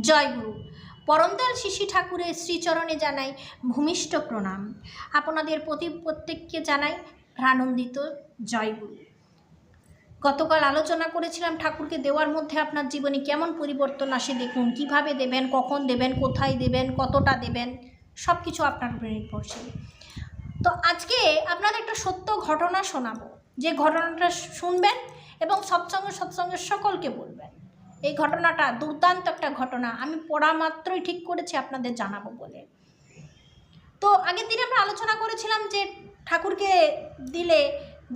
জয় গুরু। পরমদয়াল শিশি ঠাকুরের শ্রীচরণে জানাই ভূমিষ্ঠ প্রণাম। আপনাদের প্রতি প্রত্যেককে জানাই প্রানন্দিত জয় গুরু। গতকাল আলোচনা করেছিলাম ঠাকুরকে দেওয়ার মধ্যে আপনার জীবনে কেমন পরিবর্তন আসে দেখুন, কীভাবে দেবেন, কখন দেবেন, কোথায় দেবেন, কতটা দেবেন সব কিছু আপনার উপরে নির্ভরশীল। তো আজকে আপনাদের একটা সত্য ঘটনা শোনাবো। যে ঘটনাটা শুনবেন এবং সৎসঙ্গ সৎসঙ্গের সকলকে বলবেন। এই ঘটনাটা দুর্দান্ত একটা ঘটনা। আমি পড়া মাত্রই ঠিক করেছি আপনাদের জানাব বলে। তো আগের দিনে আমরা আলোচনা করেছিলাম যে ঠাকুরকে দিলে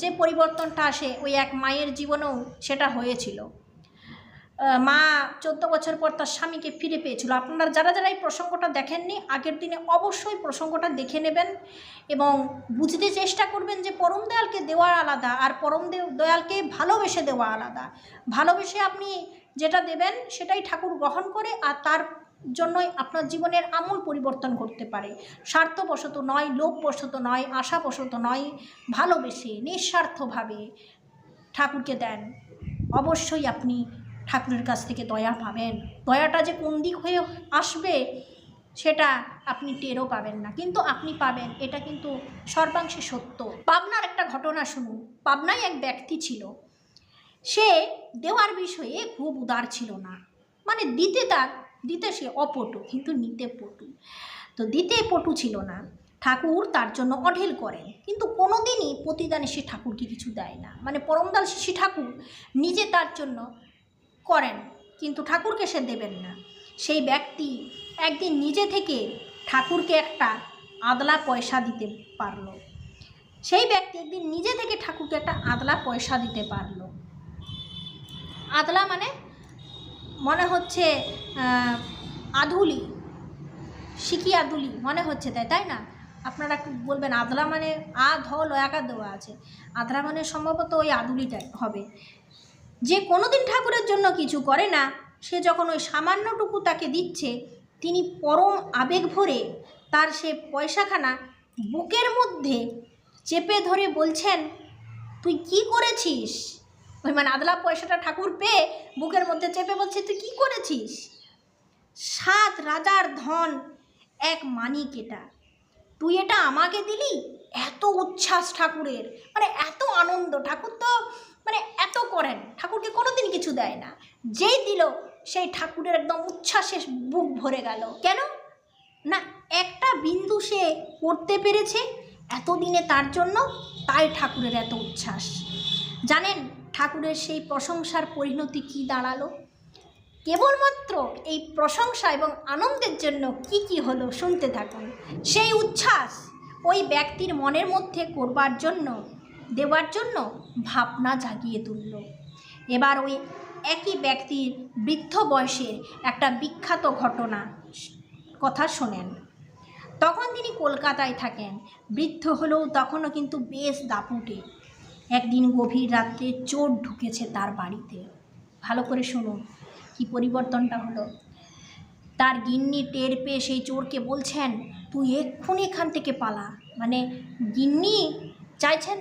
যে পরিবর্তনটা আসে, ওই এক মায়ের জীবনেও সেটা হয়েছিল। মা চোদ্দ বছর পর তার স্বামীকে ফিরে পেয়েছিল। আপনারা যারা যারা এই প্রসঙ্গটা দেখেননি, আগের দিনে অবশ্যই প্রসঙ্গটা দেখে নেবেন এবং বুঝতে চেষ্টা করবেন যে পরম দয়ালকে দেওয়া আলাদা আর পরম দয়ালকে ভালোবেসে দেওয়া আলাদা। ভালোবেসে আপনি যেটা দেবেন সেটাই ঠাকুর গ্রহণ করে আর তার জন্যই আপনার জীবনের আমূল পরিবর্তন করতে পারে। স্বার্থবশত নয়, লোভবশত নয়, আশাবশত নয়, ভালোবেসে, নিঃস্বার্থভাবে ঠাকুরকে দেন। অবশ্যই আপনি ঠাকুরের কাছ থেকে দয়া পাবেন। দয়াটা যে কোন দিক হয়ে আসবে সেটা আপনি টেরও পাবেন না। কিন্তু আপনি পাবেন, এটা কিন্তু সর্বাংশে সত্য। পাবনার একটা ঘটনা শুনুন। পাবনায় এক ব্যক্তি ছিল। সে দেওয়ার বিষয়ে খুব উদার ছিল না। মানে দিতে তার, দিতে সে অপটু, কিন্তু নিতে পটু। তো দিতে পটু ছিল না। ঠাকুর তার জন্য অঢেল করেন, কিন্তু কোনোদিনই প্রতিদানে সে ঠাকুরকে কিছু দেয় না। মানে পরমদাল শিশি ঠাকুর নিজে তার জন্য করেন, কিন্তু ঠাকুরকে সে দেবেন না। সেই ব্যক্তি একদিন নিজে থেকে ঠাকুরকে একটা আদলা পয়সা দিতে পারল। সেই ব্যক্তি একদিন নিজে থেকে ঠাকুরকে একটা আদলা পয়সা দিতে পারল। আদলা মানে মনে হচ্ছে আধুলি শিকি আদুলি, মনে হচ্ছে তাই তাই না? আপনারা একটু বলবেন, আদলা মানে আ, ধ লয়াকার দেওয়া আছে। আদলা মানে সম্ভবত ওই আদুলিটাই হবে। যে কোনোদিন ঠাকুরের জন্য কিছু করে না, সে যখন ওই সামান্যটুকু তাকে দিচ্ছে, তিনি পরম আবেগ ভরে তার সে পয়সাখানা বুকের মধ্যে চেপে ধরে বলছেন, তুই কি করেছিস? ওই মানে আদলা পয়সাটা ঠাকুর পেয়ে বুকের মধ্যে চেপে বলছে, তুই কি করেছিস? সাত রাজার ধন, এক মানিক এটা। তুই এটা আমাকে দিলি? এত উচ্ছ্বাস ঠাকুরের। মানে এত আনন্দ। ঠাকুর তো মানে এত করেন। ঠাকুরকে কোনোদিন কিছু দেয় না। যেই দিল, সেই ঠাকুরের একদম উচ্ছ্বাসে বুক ভরে গেল। কেন? না, একটা বিন্দু সে করতে পেরেছে এতদিনে তার জন্য, তাই ঠাকুরের এত উচ্ছ্বাস। জানেন ঠাকুরের সেই প্রশংসার পরিণতি কি দাঁড়াল? কেবলমাত্র এই প্রশংসা এবং আনন্দের জন্য কি কি হলো শুনতে থাকুন। সেই উচ্ছ্বাস ওই ব্যক্তির মনের মধ্যে করবার জন্য, দেওয়ার জন্য ভাবনা জাগিয়ে তুলল। এবার ওই একই ব্যক্তির বৃদ্ধ বয়সের একটা বিখ্যাত ঘটনা কথা শোনেন। তখন তিনি কলকাতায় থাকেন। বৃদ্ধ হলেও তখনও কিন্তু বেশ দাপুটে। একদিন গভীর রাত্রে চোর ঢুকেছে তার বাড়িতে। ভালো করে শুনুন কি পরিবর্তনটা হলো? তার গিন্নি টের পেয়ে সেই চোরকে বলছেন, তুই এক্ষুনি এখান থেকে পালা। মানে গিন্নি চাইছেন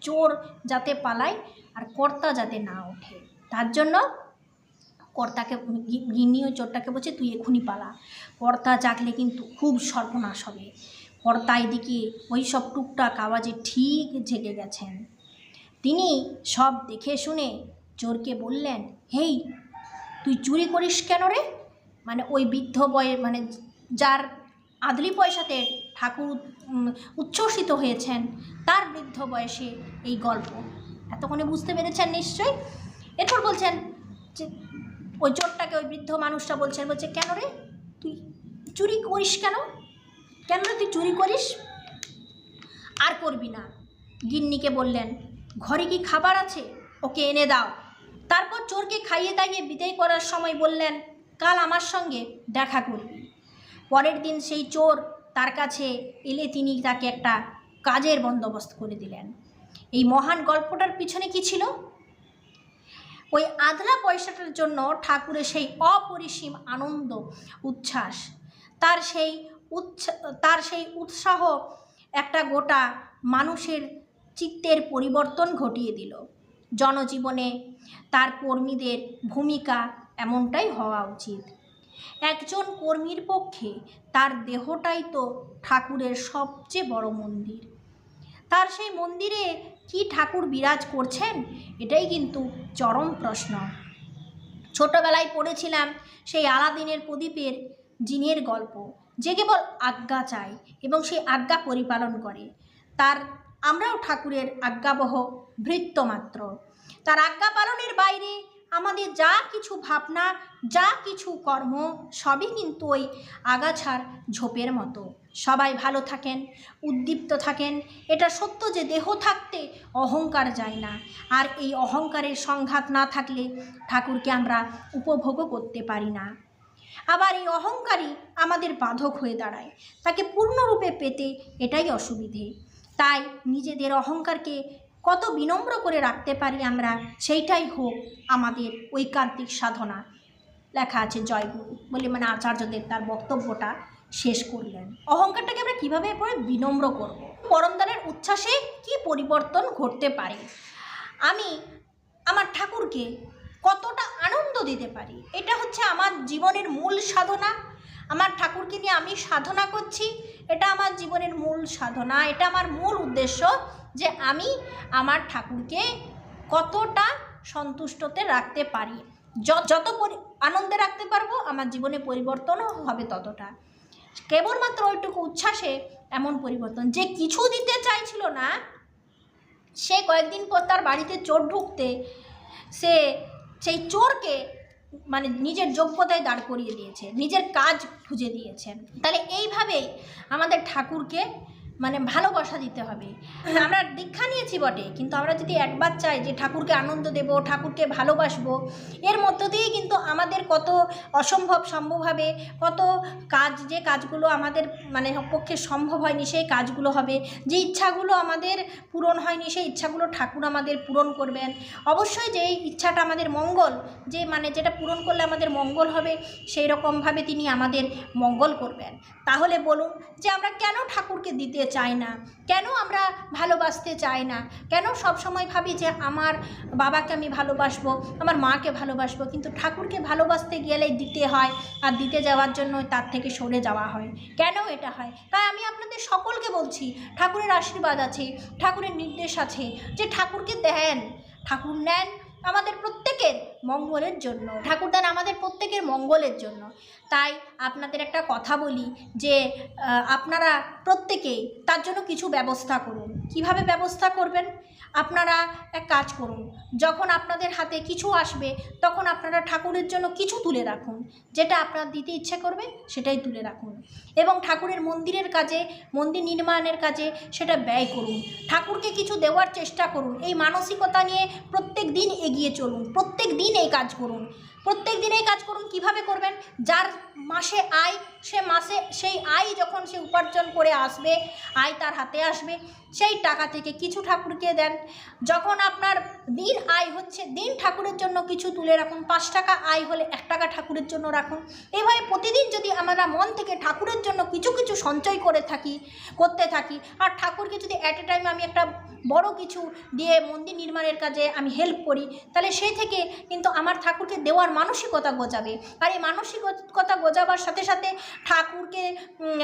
চোর যাতে পালায় আর কর্তা যাতে না ওঠে। তার জন্য কর্তাকে, গিন্নি ওই চোরটাকে বলছে, তুই এক্ষুনি পালা। কর্তা জাগলে কিন্তু খুব সর্বনাশ হবে। কর্তা এদিকে ওই সব টুকটাক আওয়াজে ঠিক জেগে গেছেন। তিনি সব দেখে শুনে চোরকে বললেন, হেই, তুই চুরি করিস কেন রে? মানে ওই বৃদ্ধ বয়ে মানে যার আদলি পয়সাতে ঠাকুর উচ্ছ্বসিত হয়েছেন, তার বৃদ্ধ বয়সে এই গল্প। এতক্ষণে বুঝতে পেরেছেন নিশ্চয়ই? এরপর বলছেন যে, ওই চোরটাকে ওই বৃদ্ধ মানুষটা বলছেন, বলছে, কেন রে? তুই চুরি করিস কেন? কেন রে তুই চুরি করিস? আর করবি না। গিন্নিকে বললেন ঘরে কি খাবার আছে? ওকে এনে দাও। তারপর চোরকে খাইয়ে দাইয়ে বিদায় করার সময় বললেন, কাল আমার সঙ্গে দেখা করবি পরের দিন সেই চোর তার কাছে এলে তিনি তাকে একটা কাজের বন্দোবস্ত করে দিলেন। এই মহান গল্পটার পিছনে কি ছিল? ওই আধলা পয়সাটার জন্য ঠাকুরের সেই অপরিসীম আনন্দ, উচ্ছ্বাস, তার সেই উচ্ছা, তার সেই উৎসাহ একটা গোটা মানুষের চিত্তের পরিবর্তন ঘটিয়ে দিল। জনজীবনে তার কর্মীদের ভূমিকা এমনটাই হওয়া উচিত। একজন কর্মীর পক্ষে তার দেহটাই তো ঠাকুরের সবচেয়ে বড় মন্দির। তার সেই মন্দিরে কি ঠাকুর বিরাজ করছেন, এটাই কিন্তু চরম প্রশ্ন। ছোটবেলায় পড়েছিলাম সেই আলাদিনের প্রদীপের জিনের গল্প, যে কেবল আজ্ঞা চায় এবং সেই আজ্ঞা পরিপালন করে। তার আমরাও ঠাকুরের আজ্ঞাবহ ভৃত্য মাত্র তার আজ্ঞা পালনের বাইরে আমাদের যা কিছু ভাবনা, যা কিছু কর্ম, সবই কিন্তু ওই আগাছার ঝোপের মতো। সবাই ভালো থাকেন, উদ্দীপ্ত থাকেন, এটা সত্য যে দেহ থাকতে অহংকার যায় না। আর এই অহংকারের সংঘাত না থাকলে ঠাকুরকে আমরা উপভোগও করতে পারি না। আবার এই অহংকারই আমাদের বাধক হয়ে দাঁড়ায়। তাকে পূর্ণরূপে পেতে এটাই অসুবিধে। তাই নিজেদের অহংকারকে কত বিনম্র করে রাখতে পারি আমরা, সেইটাই হোক আমাদের ঐকান্তিক সাধনা। লেখা আছে জয়গুরু বলে মানে আচার্যদেব তার বক্তব্যটা শেষ করলেন। অহংকারটাকে আমরা কীভাবে পরে বিনম্র করব? পরমদানের উচ্ছ্বাসে কি পরিবর্তন ঘটতে পারে? আমি আমার ঠাকুরকে কতটা আনন্দ দিতে পারি? এটা হচ্ছে আমার জীবনের মূল সাধনা। আমার ঠাকুরকে নিয়ে আমি সাধনা করছি, এটা আমার জীবনের মূল সাধনা, এটা আমার মূল উদ্দেশ্য যে আমি আমার ঠাকুরকে কতটা সন্তুষ্টতে রাখতে পারি। যত আনন্দে রাখতে পারব, আমার জীবনে পরিবর্তনও হবে ততটা। কেবলমাত্র ওইটুকু উচ্ছ্বাসে এমন পরিবর্তন যে কিছু দিতে চাইছিল না, সে কয়েকদিন পর তার বাড়িতে চোর ঢুকতে, সে সেই চোরকে মানে নিজের যোগ্যতায় দাঁড় করিয়ে দিয়েছে নিজের কাজ খুঁজে দিয়েছেন তাহলে এইভাবেই আমাদের ঠাকুরকে মানে ভালোবাসা দিতে হবে। আমরা দীক্ষা নিয়েছি বটে, কিন্তু আমরা যদি একবার চাই যে ঠাকুরকে আনন্দ দেব, ঠাকুরকে ভালোবাসবো, এর মধ্য দিয়েই কিন্তু আমাদের কত অসম্ভব সম্ভব হবে, কত কাজ যে কাজগুলো আমাদের মানে পক্ষে সম্ভব হয়নি সেই কাজগুলো হবে। যে ইচ্ছাগুলো আমাদের পূরণ হয়নি সেই ইচ্ছাগুলো ঠাকুর আমাদের পূরণ করবেন। অবশ্যই যে ইচ্ছাটা আমাদের মঙ্গল, যে মানে যেটা পূরণ করলে আমাদের মঙ্গল হবে, সেই রকমভাবে তিনি আমাদের মঙ্গল করবেন। তাহলে বলুন যে আমরা কেন ঠাকুরকে দিতে চাই না। কেন আমরা ভালোবাসতে চাই না? কেন সব সময় ভাবি যে আমার বাবাকে আমি ভালোবাসবো, আমার মাকে ভালোবাসবো? কিন্তু ঠাকুরকে ভালোবাসতে গেলে দিতে হয় আর দিতে যাওয়ার জন্য তার থেকে সরে যাওয়া হয়। কেন এটা হয়? তাই আমি আপনাদের সকলকে বলছি, ঠাকুরের আশীর্বাদ আছে, ঠাকুরের নির্দেশ আছে যে ঠাকুরকে দেন, ঠাকুর নেন আমাদের প্রত্যেকের মঙ্গলের জন্য। ঠাকুরদান আমাদের প্রত্যেকের মঙ্গলের জন্য। তাই আপনাদের একটা কথা বলি যে আপনারা প্রত্যেকেই তার জন্য কিছু ব্যবস্থা করুন। কীভাবে ব্যবস্থা করবেন? আপনারা এক কাজ করুন, যখন আপনাদের হাতে কিছু আসবে, তখন আপনারা ঠাকুরের জন্য কিছু তুলে রাখুন। যেটা আপনার দিতে ইচ্ছে করবে, সেটাই তুলে রাখুন। এবং ঠাকুরের মন্দিরের কাজে, মন্দির নির্মাণের কাজে সেটা ব্যয় করুন। ঠাকুরকে কিছু দেওয়ার চেষ্টা করুন। এই মানসিকতা নিয়ে প্রত্যেক দিন এগিয়ে চলুন। প্রত্যেক দিন এই কাজ করুন। প্রত্যেক দিন এই কাজ করুন, কীভাবে করবেন? যার মাসে আয়, সে মাসে, সেই আয় যখন সে উপার্জন করে আসবে, আয় তার হাতে আসবে, সেই টাকা থেকে কিছু ঠাকুরকে দেন। যখন আপনার দিন আয় হচ্ছে, দিন ঠাকুরের জন্য কিছু তুলে রাখুন, পাঁচ টাকা আয় হলে এক টাকা ঠাকুরের জন্য রাখুন। এইভাবে প্রতিদিন যদি আমরা মন থেকে ঠাকুরের জন্য কিছু কিছু সঞ্চয় করে থাকি, করতে থাকি, আর ঠাকুরকে যদি অ্যাট এ টাইম আমি একটা বড় কিছু দিয়ে মন্দির নির্মাণের কাজে আমি হেল্প করি, তাহলে সেই থেকে কিন্তু আমার ঠাকুরকে দেওয়ার মানসিকতা গোজাবে। আর এই মানসিকতা গোজাবার সাথে সাথে ঠাকুরকে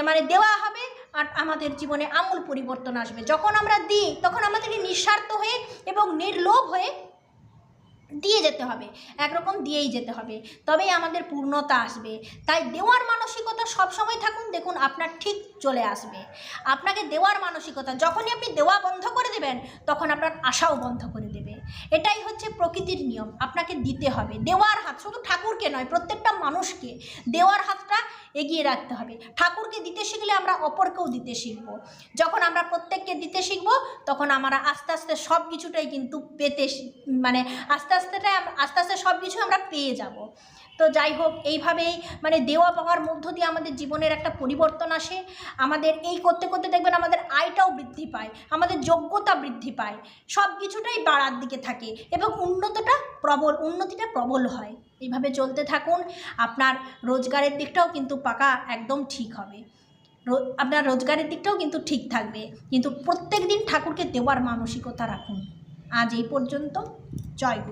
মানে দেওয়া হবে আর আমাদের জীবনে আমূল পরিবর্তন আসবে। যখন আমরা দিই, তখন আমাদেরকে নিঃস্বার্থ হয়ে এবং নির্লোভ হয়ে দিয়ে যেতে হবে, একরকম দিয়েই যেতে হবে। তবেই আমাদের পূর্ণতা আসবে। তাই দেওয়ার মানসিকতা সবসময় থাকুন, দেখুন আপনার ঠিক চলে আসবে। আপনাকে দেওয়ার মানসিকতা, যখনই আপনি দেওয়া বন্ধ করে দেবেন, তখন আপনার আশাও বন্ধ করে এটাই হচ্ছে প্রকৃতির নিয়ম, আপনাকে দিতে হবে। দেওয়ার হাত, শুধু ঠাকুরকে নয়, প্রত্যেকটা মানুষকে দেওয়ার হাতটা এগিয়ে রাখতে হবে। ঠাকুরকে দিতে শিখলে আমরা অপরকেও দিতে শিখব। যখন আমরা প্রত্যেককে দিতে শিখব, তখন আমরা আস্তে আস্তে সব কিছুটাই কিন্তু পেতে মানে আস্তে আস্তেটাই আস্তে আস্তে সব কিছু আমরা পেয়ে যাব। তো যাই হোক, এইভাবেই মানে দেওয়া পাওয়ার মধ্য দিয়ে আমাদের জীবনের একটা পরিবর্তন আসে। আমাদের এই করতে করতে দেখবেন আমাদের আয়টাও বৃদ্ধি পায়, আমাদের যোগ্যতা বৃদ্ধি পায়। সব কিছুটাই বাড়ার দিকে থাকে এবং উন্নতটা প্রবল, উন্নতিটা প্রবল হয়। এইভাবে চলতে থাকুন, আপনার রোজগারের দিকটাও কিন্তু পাকা একদম ঠিক হবে। আপনার রোজগারের দিকটাও কিন্তু ঠিক থাকবে। কিন্তু প্রত্যেক দিন ঠাকুরকে দেওয়ার মানসিকতা রাখুন। আজ এই পর্যন্ত, জয় গুরু।